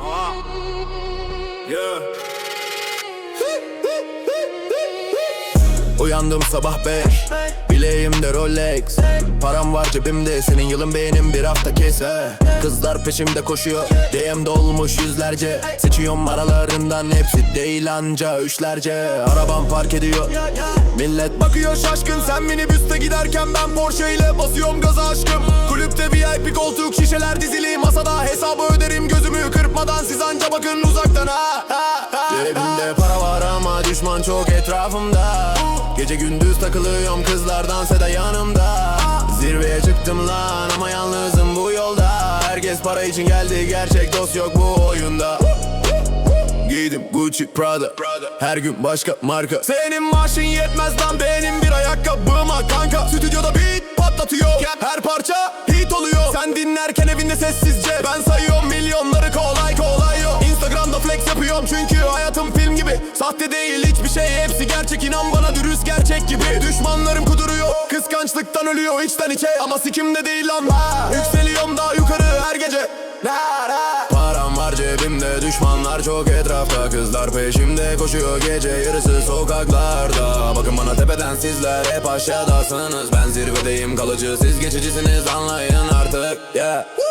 Ah. Yeah. Uyandım sabah beş. Bileğimde Rolex. Param var cebimde. Senin yılın benim. Bir hafta kese Kızlar peşimde koşuyor. DM dolmuş yüzlerce. Seçiyorum aralarından. Hepsi değil anca üçlerce. Arabam park ediyor. Millet bakıyor şaşkın. Sen minibüste giderken ben Porsche ile basıyorum gaza aşkım. Kulüpte VIP koltuk şişeler dizili. Masada hesabı öderim. Gözümü kırpmadan Siz anca bakın uzaktan. Ha, ha. Cebimde para var ama düşman çok etrafımda. Gece gündüz takılıyorum kızlar dans ede yanımda. Zirveye çıktım lan ama yalnızım bu yolda. Herkes para için geldi gerçek dost yok bu oyunda. Giydim Gucci Prada. Her gün başka marka. Senin maaşın yetmez lan benim bir ayakkabıma kanka. Stüdyoda beat patlatıyor Her parça hit oluyor. Sen dinlerken evinde sessizce Ben sayıyorum çünkü hayatım film gibi. Sahte değil hiçbir şey hepsi gerçek. İnan bana dürüst gerçek gibi. Düşmanlarım kuduruyor Kıskançlıktan ölüyor içten içe. Ama sikimde değil lan Yükseliyorum daha yukarı her gece. La. Param var cebimde düşmanlar çok etrafta. Kızlar peşimde koşuyor gece yarısı sokaklarda. Bakın bana tepeden sizler hep aşağıdasınız. Ben zirvedeyim kalıcı siz geçicisiniz anlayın artık. Yeah.